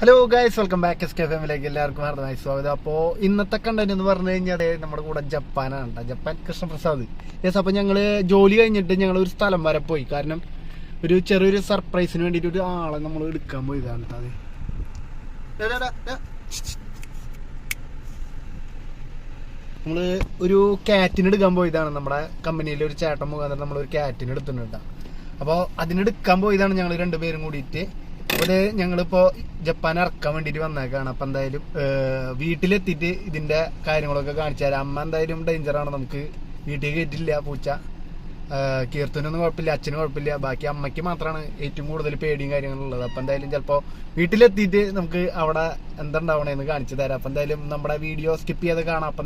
Hello guys welcome back S K ഫാമിലേക്ക് എല്ലാവർക്കും ഹാർദമായി സ്വാഗതം. അപ്പോൾ ഇന്നത്തെ കണ്ടന്റ് എന്ന് പറഞ്ഞു കഴിഞ്ഞാൽ നമ്മുടെ കൂടെ ജപ്പാനാണ് കേട്ടോ ജപ്പാൻ കൃഷ്ണപ്രസാദ് യെസ് അപ്പോൾ ഞങ്ങൾ ജോലി കഴിഞ്ഞിട്ട് ഞങ്ങൾ ഒരു സ്ഥലം വരെ പോയി. കാരണം ഒരു ചെറിയൊരു സർപ്രൈസിന് വേണ്ടിയിട്ട് ഒരു ആളെ നമ്മൾ എടുക്കാൻ പോയതാണ് കേട്ടോ അത്. നമ്മൾ ഒരു ക്യാറ്റിന് എടുക്കാൻ പോയതാണ് നമ്മുടെ കമ്പനിയിലെ ഒരു ചേട്ടൻ മുഖാന്തരം നമ്മൾ ഒരു ക്യാറ്റിന് എടുത്തിട്ടുണ്ട് അപ്പോൾ അതിനെടുക്കാൻ പോയതാണ് ഞങ്ങൾ രണ്ടുപേരും കൂടിയിട്ട്. അവിടെ ഞങ്ങളിപ്പോ ജപ്പാൻ ഇറക്കാൻ വേണ്ടിട്ട് വന്നേക്കാണ്. അപ്പൊ എന്തായാലും വീട്ടിലെത്തിയിട്ട് ഇതിന്റെ കാര്യങ്ങളൊക്കെ കാണിച്ചു തരാം. അമ്മ എന്തായാലും ഡേഞ്ചറാണ് നമുക്ക് വീട്ടിൽ കയറ്റില്ല പൂച്ച. കീർത്തനൊന്നും കുഴപ്പമില്ല അച്ഛനും കുഴപ്പമില്ല. ബാക്കി അമ്മയ്ക്ക് മാത്രമാണ് ഏറ്റവും കൂടുതൽ പേടിയും കാര്യങ്ങളും ഉള്ളത്. അപ്പൊ എന്തായാലും ചിലപ്പോ വീട്ടിലെത്തിയിട്ട് നമുക്ക് അവിടെ എന്താ ഉണ്ടാവണേന്ന് കാണിച്ചു തരാം. അപ്പൊ എന്തായാലും നമ്മുടെ വീഡിയോ സ്കിപ്പ് ചെയ്ത് കാണാം.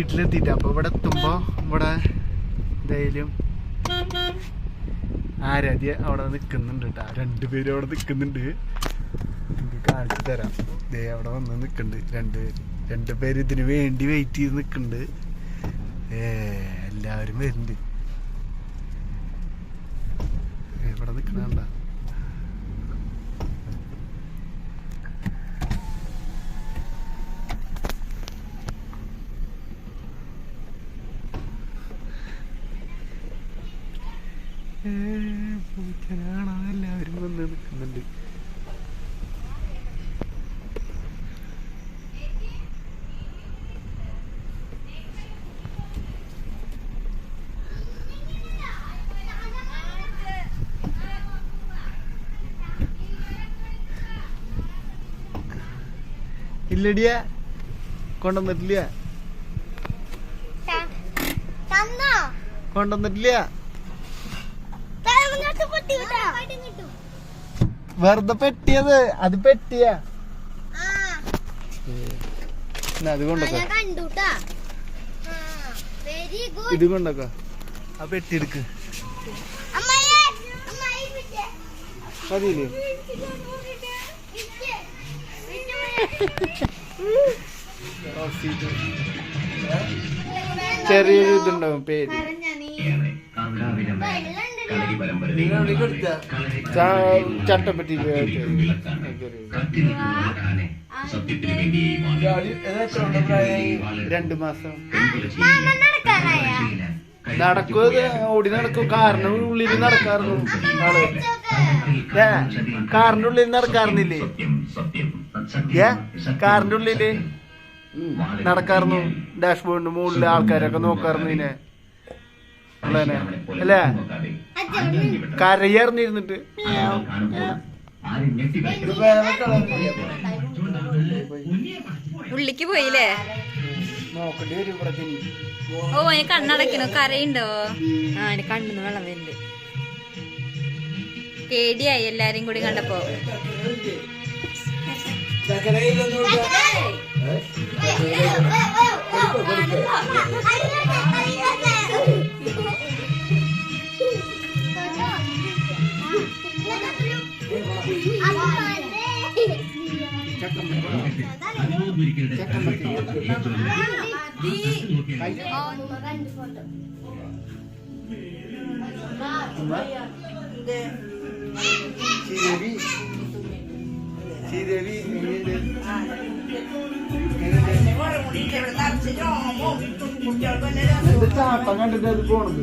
വീട്ടിലെത്തിയിട്ട് അപ്പൊ ഇവിടെ എത്തുമ്പോ ഇവിടെ എന്തായാലും ആരാധ്യ അവിടെ നിൽക്കുന്നുണ്ട് കേട്ടോ രണ്ടുപേരും അവിടെ നിൽക്കുന്നുണ്ട് കാണിച്ചു തരാം. ദേ അവിടെ വന്ന് നിൽക്കുന്നുണ്ട് രണ്ടുപേര് രണ്ടുപേര് ഇതിന് വേണ്ടി വെയിറ്റ് ചെയ്ത് നിൽക്കുന്നുണ്ട് ഏ എല്ലാവരും വരുന്നുണ്ട്. ഇവിടെ നിൽക്കണണ്ട പൂച്ചനാണോ എല്ലാവരും വന്ന് നിൽക്കുന്നുണ്ട് ഇല്ലടിയ. കൊണ്ടുവന്നിട്ടില്ല. കൊണ്ടുവന്നിട്ടില്ല. വെറുതെ പെട്ടിയത്. അത് പെട്ടിയാ. അത് കൊണ്ടോ ഞാൻ കണ്ടുട്ടാ. വെരി ഗുഡ് ഇത് കൊണ്ടൊക്കെ ആ പെട്ടി എടുക്ക്. മതിയില്ലേ? ചെറിയൊരു ഇതുണ്ടാവും പേര് ചട്ടപ്പെട്ടി രണ്ടു മാസം നടക്കുക ഓടി നടക്കും കാറിന്റെ ഉള്ളിൽ നടക്കാറുന്നു ആൾ. ഏ കാറിന്റെ ഉള്ളിൽ നടക്കാറുന്നില്ലേ? ഏ കാറിന്റെ ഉള്ളിൽ നടക്കാറുന്നു. ഡാഷ്ബോർഡിന്റെ മുകളിൽ ആൾക്കാരൊക്കെ നോക്കാറുന്നു ഇതിനെ. അല്ലേ? ഇരുന്നിട്ട് ഉള്ളിക്ക് പോയില്ലേ? നോക്കേണ്ടി വരും ഇവിടെ. ഓ അതിന് കണ്ണടക്കണു കരയുണ്ടോ ആ അതിന് കണ്ണിന്ന് വെള്ളം വരുന്നുണ്ട് പേടിയായി എല്ലാരും കൂടി കണ്ടപ്പോ ശ്രീദേവി ശ്രീദേവി എങ്ങനെയുണ്ട്? ചാട്ടം കണ്ടിട്ട് അത് പോണത്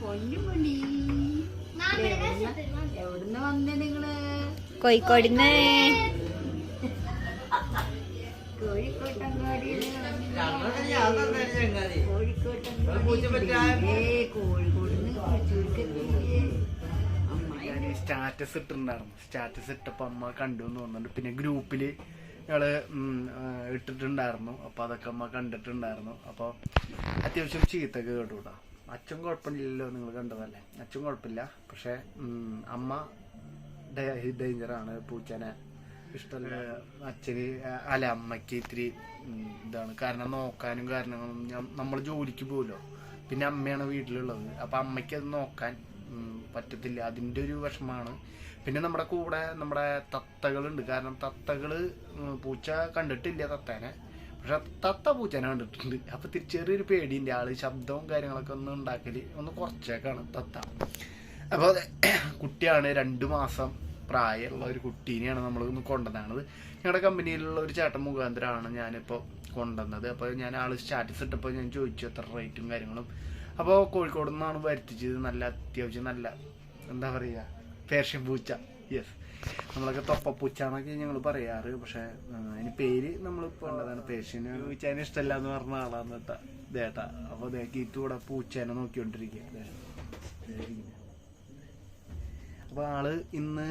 പൊന്നുമണി എവിടുന്ന് വന്നേ നിങ്ങൾ? കോഴിക്കോടിന്ന്. സ്റ്റാറ്റസ് ഇട്ടിട്ടുണ്ടായിരുന്നു. സ്റ്റാറ്റസ് ഇട്ടപ്പോ അമ്മ കണ്ടു എന്ന് തോന്നുന്നുണ്ട്. പിന്നെ ഗ്രൂപ്പിൽ ഞങ്ങൾ ഇട്ടിട്ടുണ്ടായിരുന്നു. അപ്പൊ അതൊക്കെ അമ്മ കണ്ടിട്ടുണ്ടായിരുന്നു. അപ്പൊ അത്യാവശ്യം ചീത്തൊക്കെ കേട്ടു കേട്ടോ അച്ഛൻ കുഴപ്പമില്ലല്ലോ നിങ്ങൾ കണ്ടതല്ലേ? അച്ഛൻ കുഴപ്പമില്ല. പക്ഷെ അമ്മ ഡേഞ്ചറാണ് പൂച്ചനെ ഇഷ്ടമല്ല. അച്ഛന് അല്ല അമ്മയ്ക്ക് ഇത്തിരി ഇതാണ്. കാരണം നോക്കാനും കാരണങ്ങളും നമ്മൾ ജോലിക്ക് പോകുമല്ലോ പിന്നെ അമ്മയാണ് വീട്ടിലുള്ളത്. അപ്പൊ അമ്മയ്ക്ക് അത് നോക്കാൻ പറ്റത്തില്ല. അതിന്റെ ഒരു വിഷമമാണ്. പിന്നെ നമ്മുടെ കൂടെ നമ്മുടെ തത്തകളുണ്ട്. കാരണം തത്തകൾ പൂച്ച കണ്ടിട്ടില്ല തത്തേനെ. പക്ഷെ തത്ത പൂച്ചനെ കണ്ടിട്ടുണ്ട്. അപ്പൊ ഇത്തിരി ചെറിയൊരു പേടിയുണ്ട്. ആൾ ശബ്ദവും കാര്യങ്ങളൊക്കെ ഒന്ന് ഉണ്ടാക്കൽ ഒന്ന് കുറച്ചേക്കാണ് തത്ത. അപ്പൊ കുട്ടിയാണ് രണ്ടു മാസം പ്രായമുള്ള ഒരു കുട്ടീനെയാണ് നമ്മൾ ഒന്ന് കൊണ്ടുവന്നത്. ഞങ്ങളുടെ കമ്പനിയിലുള്ള ഒരു ചേട്ടൻ മുഖാന്തരമാണ് ഞാനിപ്പോൾ കൊണ്ടുവന്നത്. അപ്പോൾ ഞാൻ ആൾ സ്റ്റാറ്റസ് ഇട്ടപ്പോൾ ഞാൻ ചോദിച്ചു എത്ര റേറ്റും കാര്യങ്ങളും. അപ്പോൾ കോഴിക്കോട് നിന്നാണ് വരുത്തിച്ചത്. നല്ല അത്യാവശ്യം നല്ല എന്താ പറയുക പേർഷ്യൻ പൂച്ച. യെസ് നമ്മളൊക്കെ തൊപ്പ എന്നൊക്കെ ഞങ്ങൾ പറയാറ്. പക്ഷെ അതിന് പേര് നമ്മൾ കൊണ്ടതാണ് പേഷ്യന് പൂച്ചേനെ ഇഷ്ടമല്ല എന്ന് പറഞ്ഞ ആളാന്ന് കേട്ടാ. ദേട്ടാ അപ്പോൾ ദേക്കിയിട്ട് കൂടെ പൂച്ചേനെ നോക്കിക്കൊണ്ടിരിക്കുക ദേ, ദേ അപ്പൊ ആൾ ഇന്ന്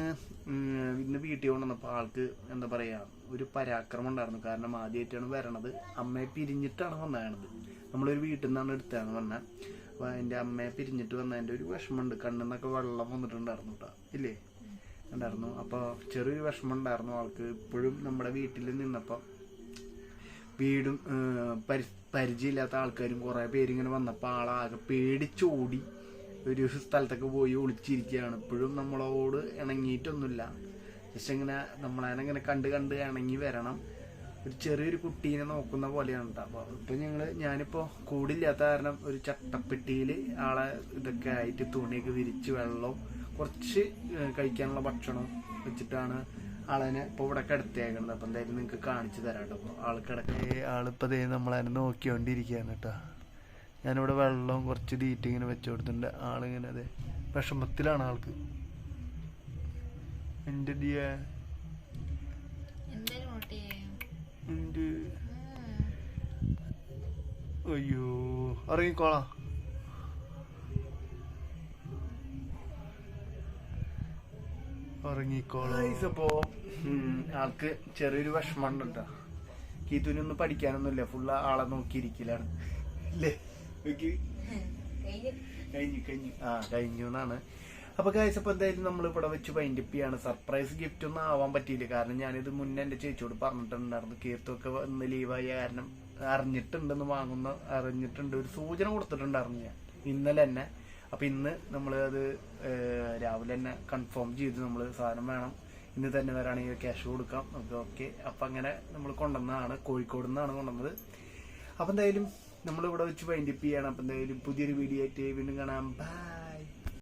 ഇന്ന് വീട്ടിൽ കൊണ്ടുവന്നപ്പോ ആൾക്ക് എന്താ പറയാ ഒരു പരാക്രമം ഉണ്ടായിരുന്നു. കാരണം ആദ്യമായിട്ടാണ് വരണത്. അമ്മയെ പിരിഞ്ഞിട്ടാണ് വന്നത് നമ്മളൊരു വീട്ടിൽ നിന്നാണ് എടുത്തതെന്ന് പറഞ്ഞാൽ അപ്പൊ എന്റെ അമ്മയെ പിരിഞ്ഞിട്ട് വന്നതിന്റെ ഒരു വിഷമമുണ്ട്. കണ്ണിൽ നിന്നൊക്കെ വെള്ളം വന്നിട്ടുണ്ടായിരുന്നു കേട്ടോ ഇല്ലേ? ഉണ്ടായിരുന്നു. അപ്പൊ ചെറിയൊരു വിഷമം ഉണ്ടായിരുന്നു ആൾക്ക് ഇപ്പോഴും നമ്മുടെ വീട്ടിൽ നിന്നപ്പോൾ വീടും പരി- പരിചയമില്ലാത്ത ആൾക്കാരും കുറെ പേരിങ്ങനെ വന്നപ്പോൾ ആളാകെ പേടിച്ചോടി ഒരു സ്ഥലത്തൊക്കെ പോയി ഒളിച്ചിരിക്കുകയാണ്. ഇപ്പോഴും നമ്മളോട് ഇണങ്ങിയിട്ടൊന്നുമില്ല. ജസ്റ്റ് ഇങ്ങനെ നമ്മളതിനെ കണ്ട് കണ്ട് ഇണങ്ങി വരണം. ഒരു ചെറിയൊരു കുട്ടീനെ നോക്കുന്ന പോലെയാണ് കേട്ടോ അപ്പോൾ ഇപ്പം ഞങ്ങൾ ഞാനിപ്പോൾ കൂടില്ലാത്ത കാരണം ഒരു ചട്ടപ്പെട്ടിയിൽ ആളെ ഇതൊക്കെ ആയിട്ട് തുണിയൊക്കെ വിരിച്ച് വെള്ളവും കുറച്ച് കഴിക്കാനുള്ള ഭക്ഷണം വെച്ചിട്ടാണ് ആളതിനെ ഇപ്പൊ ഇവിടെ കിടത്തിയേക്കുന്നത്. അപ്പൊ എന്തായാലും നിങ്ങക്ക് കാണിച്ചു തരാം കേട്ടോ. ആൾ കിടക്ക ആളിപ്പോ ദേ നമ്മളതിനെ നോക്കിക്കൊണ്ടിരിക്കുകയാണ് കേട്ടോ. ഞാനിവിടെ വെള്ളവും കുറച്ച് തീറ്റ ഇങ്ങനെ വെച്ചു കൊടുത്തിട്ടുണ്ട്. ആളിങ്ങനെ അതെ വിഷമത്തിലാണ് ആൾക്ക്. ദിയ എന്റെ അയ്യോ ഇറങ്ങിക്കോളാം. ഉറങ്ങിക്കോളാം. അപ്പോ ആൾക്ക് ചെറിയൊരു വിഷമമുണ്ട്. കേട്ടോ പഠിക്കാനൊന്നും പഠിക്കാനൊന്നുമില്ല. ഫുള്ള് ആളെ നോക്കിയിരിക്കലാണ്. അല്ലേ കഴിഞ്ഞു. കഴിഞ്ഞു ആ കഴിഞ്ഞു എന്നാണ്. അപ്പൊ കാഴ്ച അപ്പൊ എന്തായാലും നമ്മൾ ഇവിടെ വെച്ച് വൈൻഡപ്പ് ചെയ്യാണ്. സർപ്രൈസ് ഗിഫ്റ്റ് ഒന്നും ആവാൻ പറ്റിയില്ല. കാരണം ഞാനിത് മുന്നേ എന്റെ ചേച്ചിയോട് പറഞ്ഞിട്ടുണ്ടായിരുന്നു. കീർത്തൊക്കെ വന്ന് ലീവായ കാരണം അറിഞ്ഞിട്ടുണ്ടെന്ന് വാങ്ങുന്ന അറിഞ്ഞിട്ടുണ്ട്. ഒരു സൂചന കൊടുത്തിട്ടുണ്ടായിരുന്നു ഞാൻ. ഇന്നലെ തന്നെ. അപ്പൊ ഇന്ന് നമ്മൾ അത് രാവിലെ തന്നെ കൺഫേം ചെയ്ത് നമ്മൾ സാധനം വേണം. ഇന്ന് തന്നെ വരാണെങ്കിൽ ക്യാഷ് കൊടുക്കാം. നമുക്ക് ഓക്കെ അപ്പൊ അങ്ങനെ നമ്മൾ കൊണ്ടുവന്നതാണ്. കോഴിക്കോട് നിന്നാണ് കൊണ്ടുവന്നത്. അപ്പൊ എന്തായാലും നമ്മളിവിടെ വെച്ച് വൈൻഡപ്പ് ചെയ്യണം. അപ്പൊ എന്തായാലും പുതിയൊരു വീഡിയോ ആയിട്ട് വീണ്ടും കാണാം. ബൈ